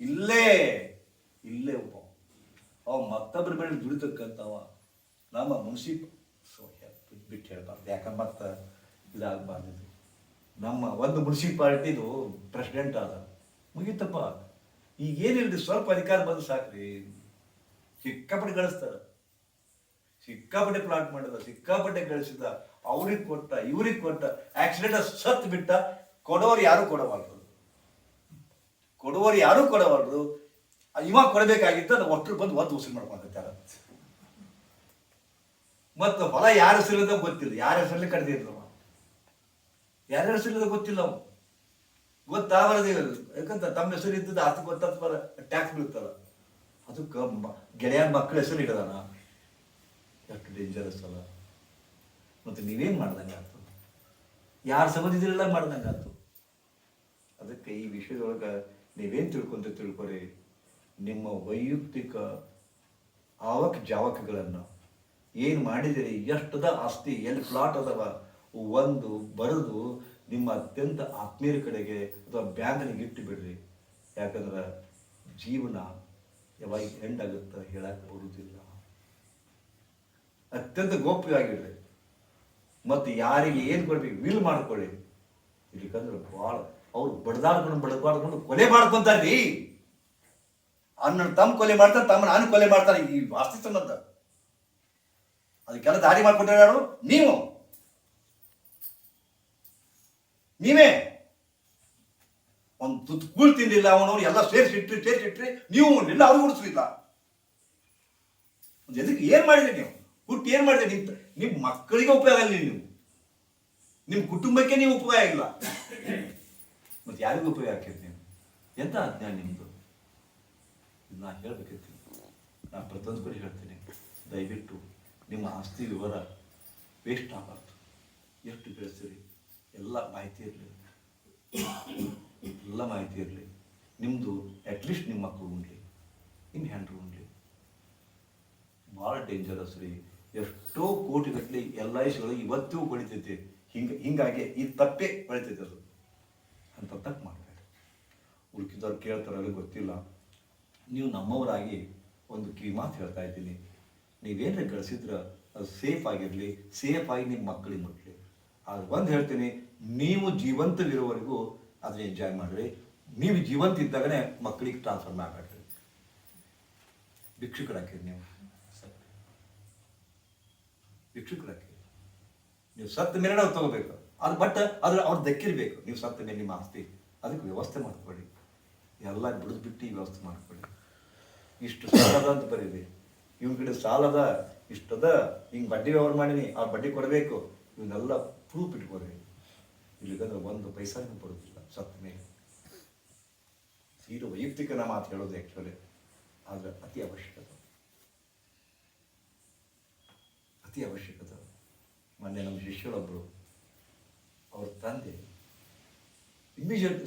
A: ಇಲ್ಲೇ ಇಲ್ಲೇ ಒಬ್ಬ. ಅವ ಮತ್ತೊಬ್ಬರ ಮೇಲೆ ದುಡಿತಕ್ಕಂಥವ ನಮ್ಮ ಮುನ್ಸಿಪ್ ಸೊ ಬಿಟ್ಟು ಹೇಳ್ಬಾರ್ದು. ಯಾಕಂದ್ರೆ ಮತ್ತೆ ಇದಾಗಬಾರ್ದು ಇದು. ನಮ್ಮ ಒಂದು ಮುನ್ಸಿಪಾಲ್ಟಿದು ಪ್ರೆಸಿಡೆಂಟ್ ಆದ. ಮುಗೀತಪ್ಪ. ಈಗ ಏನಿಲ್ರಿ ಸ್ವಲ್ಪ ಅಧಿಕಾರ ಬಂದು ಸಾಕ್ರಿ. ಸಿಕ್ಕಾಪಟ್ಟೆ ಗಳಿಸ್ತಾರ. ಸಿಕ್ಕಾಪಟ್ಟೆ ಪ್ಲಾಂಟ್ ಮಾಡಿದ, ಸಿಕ್ಕಾಪಟ್ಟೆ ಗಳಿಸಿದ, ಅವ್ರಿಗೆ ಕೊಟ್ಟ, ಇವ್ರಿಗೆ ಕೊಟ್ಟ ಆಕ್ಸಿಡೆಂಟ್ ಸತ್ ಬಿಟ್ಟ, ಕೊಡೋರು ಯಾರು ಕೊಡಬಾರ್ದು. ಕೊಡೋರು ಯಾರು ಕೊಡಬಾರ್ದು. ಇವಾಗ ಕೊಡಬೇಕಾಗಿತ್ತು, ಅದು ಒಟ್ಟರು ಬಂದು ಒಂದು ಉಸಿರು ಮಾಡ್ಕೊಂಡಿರ್ತಾರ ಮತ್ತು ಹೊಲ ಯಾರ ಹೆಸರಿಲ್ಲದ ಗೊತ್ತಿಲ್ಲ. ಯಾರ ಹೆಸರಲ್ಲಿ ಕಡ್ದಿದ್ರು ಯಾರ ಹೆಸರಿಲ್ಲದ ಗೊತ್ತಿಲ್ಲ ಅವು? ಗೊತ್ತಾಗದೇ ಯಾಕಂತ ತಮ್ಮ ಹೆಸರು ಇದ್ದದ್ದು ಆತ ಗೊತ್ತಾದ ಟ್ಯಾಕ್ಸ್ ಬೀಳ್ತಲ್ಲ. ಅದಕ್ಕೆ ಗೆಳೆಯ ಮಕ್ಕಳ ಹೆಸರು ಇಡದಾನ? ಎಷ್ಟು ಡೇಂಜರಸ್ ಅಲ್ಲ. ಮತ್ತೆ ನೀವೇನ್ ಮಾಡ್ದಂಗೆ ಆಯ್ತು ಯಾರು ಸಂಬಂಧಿಸಿರಲ್ಲ ಮಾಡ್ದಂಗೆ ಆಯ್ತು ಅದಕ್ಕೆ ಈ ವಿಷಯದೊಳಗೆ ನೀವೇನು ತಿಳ್ಕೊಂತ ತಿಳ್ಕೊರಿ. ನಿಮ್ಮ ವೈಯಕ್ತಿಕ ಆವಕ್ ಜಾವಕಗಳನ್ನು ಏನು ಮಾಡಿದಿರಿ? ಎಷ್ಟದ ಆಸ್ತಿ, ಎಲ್ಲಿ ಪ್ಲಾಟ್ ಅದಾವ? ಒಂದು, ಬರೆದು ನಿಮ್ಮ ಅತ್ಯಂತ ಆತ್ಮೀಯರ ಕಡೆಗೆ ಅಥವಾ ಬ್ಯಾಂಕ್ನಿಗೆ ಇಟ್ಟು ಬಿಡ್ರಿ. ಯಾಕಂದ್ರೆ ಜೀವನ ಯಾವಾಗ ಎಂಡ್ ಆಗುತ್ತೆ ಹೇಳಕ್ ಬರುವುದಿಲ್ಲ ಅತ್ಯಂತ ಗೋಪ್ಯವಾಗಿರ್ರಿ. ಮತ್ತು ಯಾರಿಗೆ ಏನು ಕೊಡ್ಬೇಕು ವಿಲ್ ಮಾಡ್ಕೊಳ್ಳಿ. ಇಲ್ಲಿಕಂದ್ರೆ ಭಾಳ, ಅವ್ರು ಬಡ್ದಾಡ್ಕೊಂಡು ಬಡದಾಡ್ಕೊಂಡು ಕೊಲೆ ಮಾಡ್ಕೊಂತಾರ್ರಿ. ಅನ್ನ ತಮ್ಮ ಕೊಲೆ ಮಾಡ್ತಾರೆ, ತಮ್ಮ ನಾನು ಕೊಲೆ ಮಾಡ್ತಾರೆ, ಈ ಆಸ್ತಿ ಸಂಬಂಧ. ಅದಕ್ಕೆಲ್ಲ ದಾರಿ ಮಾಡ್ಕೊಂಡಿರೋ ನೀವು. ನೀವೇ? ಒಂದು ತುತ್ತು ಕೂಲ್ ತಿಂದಿಲ್ಲ ಅವನವ್ರು ಎಲ್ಲ ಸೇರಿಸಿಟ್ರಿ ಸೇರಿಸಿಟ್ರಿ ನೀವು ಎಲ್ಲ ಅವ್ರು ಉಳಿಸ್ಲಿಲ್ಲ ಎದಕ್ಕೆ ಏನು ಮಾಡಿದ್ರಿ ನೀವು? ಹುಟ್ಟು ಏನ್ ಮಾಡಿದ್ರಿ? ನಿಮ್ಮ ನಿಮ್ಮ ಮಕ್ಕಳಿಗೆ ಉಪಯೋಗ ಆಗಲಿ ನೀವು. ನಿಮ್ಮ ಕುಟುಂಬಕ್ಕೆ ನೀವು ಉಪಯೋಗ ಇಲ್ಲ. ಮತ್ತೆ ಯಾರಿಗೂ ಉಪಯೋಗ ಹಾಕಿರಿ ನೀವು? ಎಂತ ಅಜ್ಞಾನ ನಿಮ್ಮದು ನಾ ಹೇಳ್ಬೇಕಿರ್ತೀನಿ ನಾ ಪ್ರತಿಯೊಂದು ಕಡೆ ಹೇಳ್ತೀನಿ. ದಯವಿಟ್ಟು ನಿಮ್ಮ ಆಸ್ತಿ ವಿವರ ವೇಸ್ಟ್ ಆಗಬಾರ್ದು. ಎಷ್ಟು ಬೆಳೆಸ್ತೀರಿ ಎಲ್ಲ ಮಾಹಿತಿ ಇರಲಿ. ಎಲ್ಲ ಮಾಹಿತಿ ಇರಲಿ. ನಿಮ್ಮದು ಅಟ್ಲೀಸ್ಟ್ ನಿಮ್ಮ ಮಕ್ಕಳು ಉಣ್ಲಿ. ನಿಮ್ಮ ಹೆಂಡ್ರು ಉಣ್ಲಿ. ಭಾಳ ಡೇಂಜರಸ್ ರೀ. ಎಷ್ಟೋ ಕೋಟಿಗಟ್ಟಲೆ ಎಲ್ ಐ ಸಿಗಳು ಇವತ್ತಿಗೂ ಬೆಳಿತೈತಿ ಹಿಂಗೆ, ಹಿಂಗಾಗಿ ಈ ತಪ್ಪೇ ಬೆಳಿತೈತೆ ಅದು. ಅಂತ ತಪ್ಪು ಮಾಡಬೇಡಿ ಉಳ್ಕಿದವ್ರು ಕೇಳ್ತಾರಲ್ಲ ಗೊತ್ತಿಲ್ಲ. ನೀವು ನಮ್ಮವರಾಗಿ ಒಂದು ಕಿವಿ ಮಾತು ಹೇಳ್ತಾ ಇದ್ದೀನಿ. ನೀವೇನು ಗಳಿಸಿದ್ರೆ, ಅದು ಸೇಫ್ ಆಗಿರಲಿ ಸೇಫ್ ಆಗಿ ನಿಮ್ಮ ಮಕ್ಕಳಿಗೆ ಮುಟ್ಲಿ. ಆದ್ರೆ ಒಂದು ಹೇಳ್ತೀನಿ ನೀವು ಜೀವಂತವಿರೋವರೆಗೂ ಅದನ್ನ ಎಂಜಾಯ್ ಮಾಡ್ರಿ. ನೀವು ಜೀವಂತ ಇದ್ದಾಗನೇ ಮಕ್ಕಳಿಗೆ ಟ್ರಾನ್ಸ್ಫರ್ ಮಾಡಬೇಡ್ರಿ. ಭಿಕ್ಷುಕರಾಕಿರಿ ನೀವು. ಭಿಕ್ಷುಕರಾಕಿರಿ ನೀವು ಸತ್ತ ಮೇಲೆ ನಾವು ತಗೋಬೇಕು. ಅದು ಬಟ್ ಅದ್ರ ಅವ್ರು ದಕ್ಕಿರ್ಬೇಕು. ನೀವು ಸತ್ತ ಮೇಲೆ ನಿಮ್ಮ ಆಸ್ತಿ. ಅದಕ್ಕೆ ವ್ಯವಸ್ಥೆ ಮಾಡ್ಕೊಳ್ಳಿ. ಎಲ್ಲ ಬಿಡಿದು ಬಿಟ್ಟು ವ್ಯವಸ್ಥೆ ಮಾಡ್ಕೊಳ್ಳಿ. ಇಷ್ಟು ಸಾಲದ ಅಂತ ಬರೀರಿ. ಇವನ್ ಕಡೆ ಸಾಲದ, ಇಷ್ಟದ, ಹಿಂಗೆ ಬಡ್ಡಿ ವ್ಯವಹಾರ ಮಾಡೀನಿ, ಆ ಬಡ್ಡಿ ಕೊಡಬೇಕು. ಇವನ್ನೆಲ್ಲ ಪ್ರೂಫ್ ಇಟ್ಕೊರಿ ಇಲ್ಲಿಗಂದ್ರೆ ಒಂದು ಪೈಸಾನು ಬರೋದಿಲ್ಲ ಸತ್ತ ಮೇಲೆ. ಇದು ವೈಯಕ್ತಿಕ ನಾ ಮಾತು ಹೇಳೋದು ಆ್ಯಕ್ಚುಲಿ ಆದರೆ ಅತಿ ಅವಶ್ಯಕತೆ. ಅತಿ ಅವಶ್ಯಕತೆ. ಮೊನ್ನೆ ನಮ್ಮ ಶಿಷ್ಯರೊಬ್ಬರು ಅವ್ರ ತಂದೆ ಇಮ್ಮಿಜಿಯೇಟ್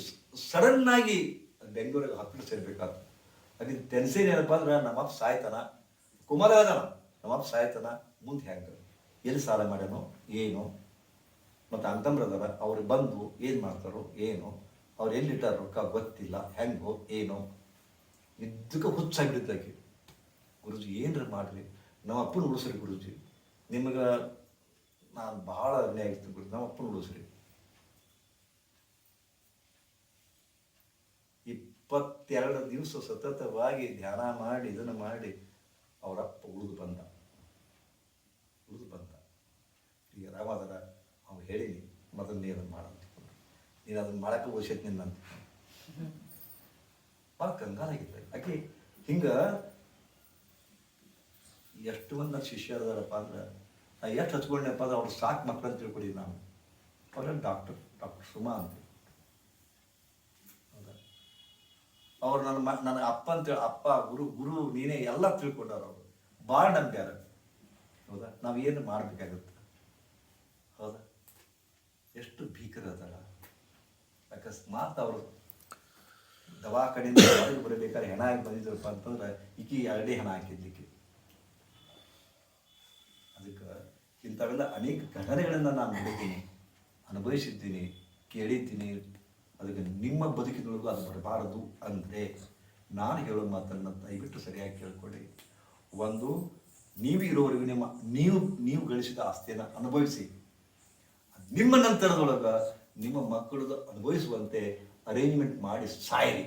A: ಸಡನ್ನಾಗಿ ಬೆಂಗಳೂರಿಗೆ ಹಾಸ್ಪಿಟಲ್ ಸೇರ್ಬೇಕಾದ ಅಲ್ಲಿ ಟೆನ್ಷನ್ ಏನಪ್ಪ ಅಂದ್ರೆ ನಮ್ಮಪ್ಪ ಸಾಯ್ತಾನ ಕುಮಾರ ನಮ್ಮ ಅಪ್ಪ ಸಾಯ್ತಾನ, ಮುಂದೆ ಹೆಂಗೆ ಎಲ್ಲಿ ಸಾಲ ಮಾಡ್ಯಾನೋ, ಏನು? ಮತ್ತು ಅಂತಂಬ್ರದಾರ ಅವ್ರಿಗೆ ಅವ್ರು ಬಂದು ಏನು ಮಾಡ್ತಾರೋ ಏನು, ಅವ್ರು ಎಲ್ಲಿಟ್ಟಾರ ರೊಕ್ಕ ಗೊತ್ತಿಲ್ಲ, ಹೆಂಗೋ ಏನೋ, ಇದ್ದಕ್ಕೆ ಹುಚ್ಚಾಗಿದ್ದಾಕೆ ಗುರುಜಿ, ಏನರ ಮಾಡಿರಿ. ನಮ್ಮ ಅಪ್ಪನ ಉಳಿಸ್ರಿ ಗುರುಜಿ. ನಿಮಗೆ ನಾನು ಭಾಳ ಅನ್ಯಾಯ ಆಗಿತ್ತು ಗುರು ನಮ್ಮ ಅಪ್ಪನ ಉಳಿಸ್ರಿ ಇಪ್ಪತ್ತೆರಡು ದಿವಸ ಸತತವಾಗಿ ಧ್ಯಾನ ಮಾಡಿ, ಇದನ್ನು ಮಾಡಿ ಅವರಪ್ಪ ಉಳಿದು ಬಂದ. ಉಳಿದು ಬಂದ. ಈಗ ರಾಮದರ ಹೇಳಿನಿ ಮೊದಲು ನೀ ಅದನ್ನು ಮಾಡಂತ ನೀನು ಅದನ್ನು ಮಾಡಕ್ಕೆ ಉಳಿಸೈತಿ ನಿನ್ನ ಅಂತ ಭಾಳ ಕಂಗಾಲಾಗಿತ್ತು ಆಕೆ ಹಿಂಗೆ ಎಷ್ಟು ಮಂದಿ ನನ್ನ ಶಿಷ್ಯರದಾರಪ್ಪ ಅಂದ್ರೆ, ನಾ ಎಷ್ಟು ಹಚ್ಕೊಂಡೆಪ್ಪ ಅಂದ್ರೆ ಅವ್ರು ಸಾಕು ಮಕ್ಕಳು ಅಂತ ತಿಳ್ಕೊಡಿ ನಾನು. ಅವರ ಡಾಕ್ಟರ್ ಡಾಕ್ಟರ್ ಸುಮಾ ಅಂತ. ಹೌದಾ? ಅವ್ರು ನನ್ನ ಮ, ನನ್ನ ಅಪ್ಪ ಅಂತೇಳಿ ಅಪ್ಪ, ಗುರು ಗುರು ನೀನೇ ಎಲ್ಲ ತಿಳ್ಕೊಂಡವ್ರು ಅವರು. ಭಾಳ ನಂಬ್ಯಾರ. ಹೌದಾ? ನಾವು ಏನು ಮಾಡಬೇಕಾಗುತ್ತೆ? ಎಷ್ಟು ಭೀಕರ ಅದಲ್ಲ ಅಕಸ್ಮಾತ್ ಅವರು ದವಾಖಾನೆಯಿಂದ ಹೊರಗೆ ಬರಬೇಕಾದ್ರೆ ಹೆಣ ಹಾಕಿ ಬಂದಿದ್ರಪ್ಪ ಅಂತಂದ್ರೆ ಈಕಿ ಎರಡೇ ಹೆಣ ಹಾಕಿದ್ಲಿಕ್ಕೆ ಅದಕ್ಕೆ ಇಂಥವೆಲ್ಲ ಅನೇಕ ಘಟನೆಗಳನ್ನು ನಾನು ನೋಡಿದ್ದೀನಿ, ಅನುಭವಿಸಿದ್ದೀನಿ, ಕೇಳಿದ್ದೀನಿ. ಅದಕ್ಕೆ ನಿಮ್ಮ ಬದುಕಿನೊಳಗೂ ಅದು ಬರಬಾರದು ಅಂದರೆ ನಾನು ಹೇಳೋ ಮಾತನ್ನು ದಯವಿಟ್ಟು ಸರಿಯಾಗಿ ಕೇಳ್ಕೊಳ್ಳಿ. ಒಂದು, ನೀವು ಇರೋವರೆಗೂ ನಿಮ್ಮ, ನೀವು ನೀವು ಗಳಿಸಿದ ಆಸ್ತಿಯನ್ನು ಅನುಭವಿಸಿ. ನಿಮ್ಮ ನಂತರದೊಳಗ ನಿಮ್ಮ ಮಕ್ಕಳದು ಅನುಭವಿಸುವಂತೆ ಅರೇಂಜ್ಮೆಂಟ್ ಮಾಡಿ ಸಾಯಿರಿ.